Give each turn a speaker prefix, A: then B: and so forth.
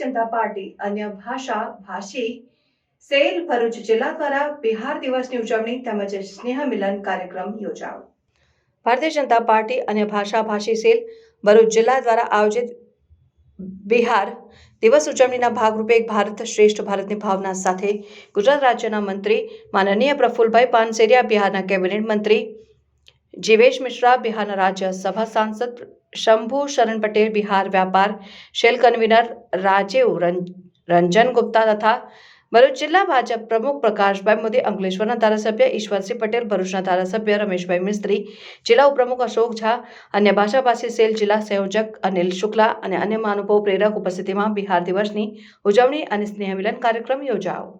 A: જનતા party અન્ય ભાષા, ભાષી, cell, Bharuch જિલ્લા દ્વારા બિહાર દિવસની ઉજવણી તેમજ સ્નેહ મિલન કાર્યક્રમ યોજાયો. ભારતીય જનતા પાર્ટી અને ભાષાભાષી સેલ, ભરૂચ જિલ્લા દ્વારા આયોજિત બિહાર દિવસ ઉજવણીના ભાગરૂપે એક ભારત શ્રેષ્ઠ ભારતની ભાવના સાથે ગુજરાત રાજ્યના મંત્રી માનનીય પ્રફુલભાઈ પાનસેરિયા, બિહારના કેબિનેટ મંત્રી જીવેશ મિશ્રા, બિહારના રાજ્યસભા સાંસદ, શંભુ શરણ પટેલ, બિહાર વ્યાપાર, શેલ કન્વીનર રાજીવ રંજન ગુપ્તા તથા ભરૂચ જિલ્લા ભાજપ પ્રમુખ પ્રકાશભાઈ મોદી, અંકલેશ્વરના ધારાસભ્ય ઈશ્વરસિંહ પટેલ, ભરૂચના ધારાસભ્ય રમેશભાઈ મિસ્ત્રી, જિલ્લા ઉપપ્રમુખ અશોક ઝા, અન્ય ભાષાભાષી સેલ જિલ્લા સંયોજક અનિલ શુક્લા અને અન્ય મહાનુભાવ પ્રેરક ઉપસ્થિતિમાં બિહાર દિવસની ઉજવણી અને સ્નેહમિલન કાર્યક્રમ યોજાયો.